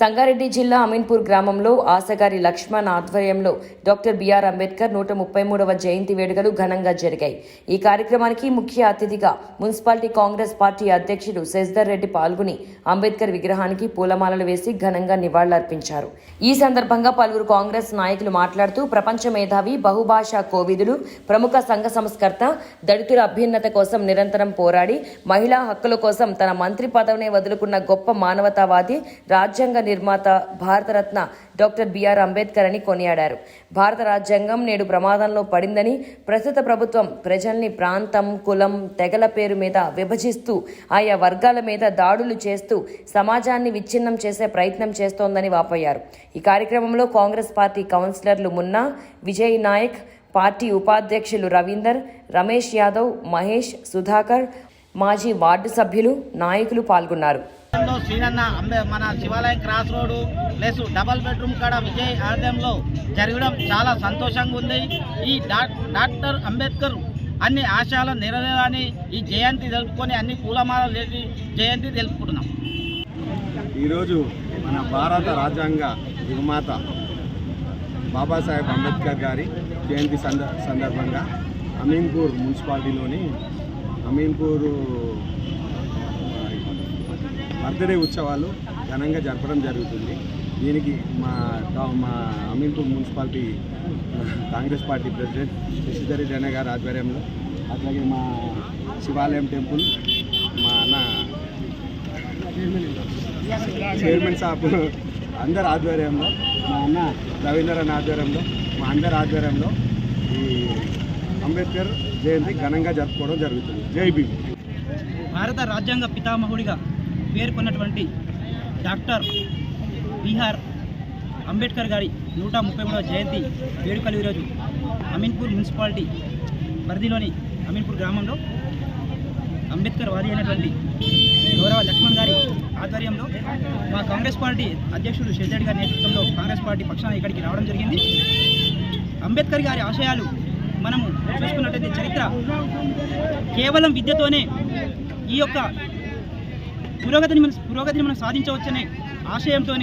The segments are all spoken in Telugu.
సంగారెడ్డి జిల్లా అమీన్పూర్ గ్రామంలో ఆసగారి లక్ష్మణ్ ఆధ్వర్యంలో డాక్టర్ బిఆర్ అంబేద్కర్ నూట ముప్పై మూడవ జయంతి వేడుకలు ఘనంగా జరిగాయి. ఈ కార్యక్రమానికి ముఖ్య అతిథిగా మున్సిపాలిటీ కాంగ్రెస్ పార్టీ అధ్యక్షుడు శశిధర్ రెడ్డి పాల్గొని అంబేద్కర్ విగ్రహానికి పూలమాలలు వేసి ఘనంగా నివాళులర్పించారు. ఈ సందర్భంగా పలువురు కాంగ్రెస్ నాయకులు మాట్లాడుతూ ప్రపంచ మేధావి బహుభాషా కోవిదులు ప్రముఖ సంఘ సంస్కర్త దళితుల అభ్యున్నత కోసం నిరంతరం పోరాడి మహిళా హక్కుల కోసం తన మంత్రి పదవినే వదులుకున్న గొప్ప మానవతావాది రాజ్యాంగ నిర్మాత భారతరత్న డాక్టర్ బిఆర్ అంబేద్కర్ అని కొనియాడారు. భారత రాజ్యాంగం నేడు ప్రమాదంలో పడిందని ప్రస్తుత ప్రభుత్వం ప్రజల్ని ప్రాంతం కులం తెగల పేరు మీద విభజిస్తూ ఆయా వర్గాల మీద దాడులు చేస్తూ సమాజాన్ని విచ్ఛిన్నం చేసే ప్రయత్నం చేస్తోందని వాపోయారు. ఈ కార్యక్రమంలో కాంగ్రెస్ పార్టీ కౌన్సిలర్లు మున్నా విజయ్ నాయక్ పార్టీ ఉపాధ్యక్షులు రవీందర్ రమేష్ యాదవ్ మహేష్ సుధాకర్ మాజీ వార్డు సభ్యులు నాయకులు పాల్గొన్నారు. లో శ్రీనన్న అంబే మన శివాలయం cross road plus double bedroom కాడ విజయ్ ఆలయంలో జరగడం చాలా సంతోషంగా ఉంది. ఈ డా- డాక్టర్ అంబేద్కర్ అన్ని ఆశయాలను నెరవేరాలని ఈ జయంతి జరుపుకొని అన్ని పూలమాల లేచి జయంతి తెలుపుకుంటున్నాం ఈరోజు మన భారత రాజ్యాంగ నిర్మాత బాబాసాహెబ్ అంబేద్కర్ గారి జయంతి సందర్భంగా అమీన్పూర్ మున్సిపాలిటీలోని అమీన్పూర్ బర్త్డే ఉత్సవాలు ఘనంగా జరపడం జరుగుతుంది. దీనికి మా మా Ameenpur municipality Congress party president శశిధరి జన గారి ఆధ్వర్యంలో అట్లాగే మా శివాలయం టెంపుల్ మా అన్న చైర్మన్ సాబ్ అందరి ఆధ్వర్యంలో మా అన్న రవీంద్రన్ ఆధ్వర్యంలో మా అందరి ఆధ్వర్యంలో ఈ అంబేద్కర్ జయంతి ఘనంగా జరుపుకోవడం జరుగుతుంది. జై భీమ్. భారత రాజ్యాంగ పితామహుడిగా పేర్కొన్నటువంటి డాక్టర్ బీహార్ అంబేద్కర్ గారి నూట ముప్పై మూడవ జయంతి వేడుకలు ఈరోజు అమీన్పూర్ మున్సిపాలిటీ పరిధిలోని అమీన్పూర్ గ్రామంలో అంబేద్కర్ వారి అయినటువంటి గౌరవ లక్ష్మణ్ గారి ఆధ్వర్యంలో మా కాంగ్రెస్ పార్టీ అధ్యక్షుడు షెజెడ్ గారి నేతృత్వంలో కాంగ్రెస్ పార్టీ పక్షాన ఇక్కడికి రావడం జరిగింది. అంబేద్కర్ గారి ఆశయాలు మనము చూసుకున్నట్టయితే చరిత్ర కేవలం విద్యతోనే ఈ యొక్క పురోగతిని మనం పురోగతిని మనం సాధించవచ్చనే ఆశయంతో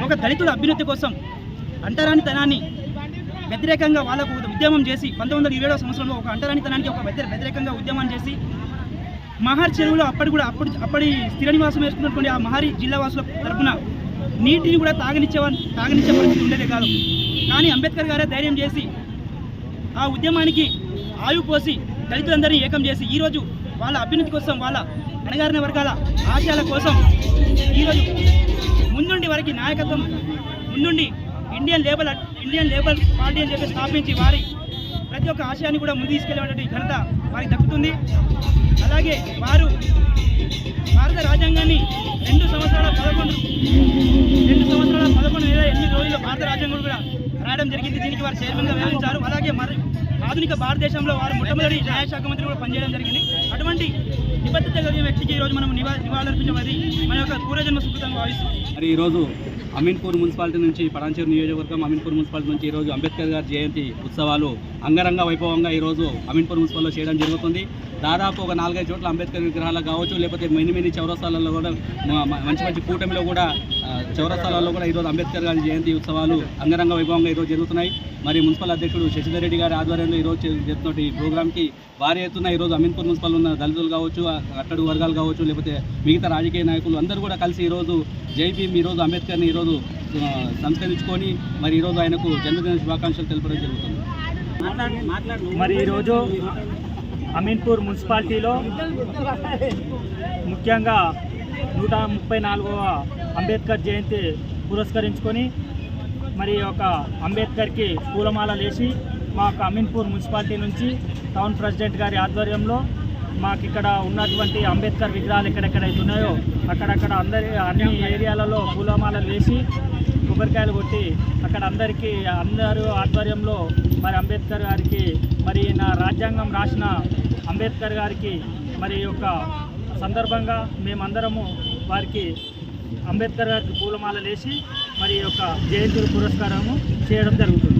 ఒక దళితుల అభ్యున్నతి కోసం అంటరానితనాన్ని వ్యతిరేకంగా వాళ్ళకు ఉద్యమం చేసి పంతొమ్మిది వందల ఇరవై సంవత్సరంలో ఒక అంటరానితనానికి ఒక వ్యతిరేకంగా ఉద్యమం చేసి మహార్ చెరువులో అప్పటి కూడా అప్పటి అప్పటి స్థిర నివాసం వేసుకున్నటువంటి ఆ మహారి జిల్లా వాసుల తరఫున నీటిని కూడా తాగనిచ్చే తాగనిచ్చే పరిస్థితి ఉండేదే కాదు. కానీ అంబేద్కర్ గారే ధైర్యం చేసి ఆ ఉద్యమానికి ఆయువు పోసి దళితులందరినీ ఏకం చేసి ఈరోజు వాళ్ళ అభ్యున్నతి కోసం వాళ్ళ అణగారిన వర్గాల ఆశయాల కోసం ఈరోజు ముందుండి వారికి నాయకత్వం ముందుండి Indian labour Indian labour party అని చెప్పి స్థాపించి వారి ప్రతి ఒక్క ఆశయాన్ని కూడా ముందు తీసుకెళ్ళేటువంటి ఘనత వారికి దక్కుతుంది. అలాగే వారు భారత రాజ్యాంగాన్ని రెండు సంవత్సరాల పదకొండు రెండు సంవత్సరాల పదకొండు నెలల ఎనిమిది రోజుల్లో భారత రాజ్యాంగం కూడా రాయడం జరిగింది. దీనికి వారు చైర్మన్గా వ్యవహరించారు. అలాగే మరి ఆధునిక భారతదేశంలో వారు మొట్టమొదటి న్యాయశాఖ మంత్రి కూడా పనిచేయడం జరిగింది. అటువంటి నిబద్ధత కలిగిన వ్యక్తికి ఈరోజు మనం నివా నివాళులర్పించమని మన యొక్క పూర్వజన్మ సుకృతంగా భావిస్తాం మరి ఈరోజు అమీన్పూర్ మున్సిపాలిటీ నుంచి పడాంచేరు నియోజకవర్గం అమీన్పూర్ మున్సిపాలిటీ నుంచి ఈరోజు అంబేద్కర్ గారి జయంతి ఉత్సవాలు అంగరంగ వైభవంగా ఈరోజు అమీన్పూర్ మున్సిపాల్లో చేయడం జరుగుతుంది. దాదాపు ఒక నాలుగైదు చోట్ల అంబేద్కర్ విగ్రహాలు కావచ్చు లేకపోతే మెని మెని చౌరస్తాలలో కూడా మంచి మంచి కూటమిలో కూడా ఆ, చౌరస్తాలలో కూడా ఈరోజు అంబేద్కర్ గారి జయంతి ఉత్సవాలు అంగరంగ వైభవంగా ఈరోజు జరుగుతున్నాయి. మరి మున్సిపల్ అధ్యక్షుడు శశిధర్ రెడ్డి గారి ఆధ్వర్యంలో ఈరోజు జరుగుతున్న ఈ ప్రోగ్రామ్కి భారీ ఎత్తున ఈరోజు అమీన్పూర్ మున్సిపల్ ఉన్న దళితులు కావచ్చు అట్టడు వర్గాలు కావచ్చు లేకపోతే మిగతా రాజకీయ నాయకులు అందరూ కూడా కలిసి ఈరోజు జై భీమ్ ఈరోజు అంబేద్కర్ని ఈరోజు సంస్కరించుకొని మరి ఈరోజు ఆయనకు జన్మదిన శుభాకాంక్షలు తెలపడం జరుగుతుంది. మరి ఈరోజు అమీన్పూర్ మున్సిపాలిటీలో ముఖ్యంగా నూట ముప్పై నాలుగవ అంబేద్కర్ జయంతి పురస్కరించుకొని మరి ఒక అంబేద్కర్కి పూలమాల వేసి మాకు అమీన్పూర్ మున్సిపాలిటీ నుంచి టౌన్ ప్రెసిడెంట్ గారి ఆధ్వర్యంలో మాకు ఇక్కడ ఉన్నటువంటి అంబేద్కర్ విగ్రహాలు ఎక్కడెక్కడైతే ఉన్నాయో అక్కడక్కడ అందరి అన్ని ఏరియాలలో పూలమాలలు వేసి కొబ్బరికాయలు కొట్టి అక్కడ అందరికీ అందరూ ఆధ్వర్యంలో మరి అంబేద్కర్ గారికి మరి నా రాజ్యాంగం రాసిన అంబేద్కర్ గారికి మరి యొక్క సందర్భంగా మేమందరము వారికి అంబేద్కర్ గారికి పూలమాలలు వేసి మరి యొక్క జయంతి పురస్కారము చేయడం జరుగుతుంది.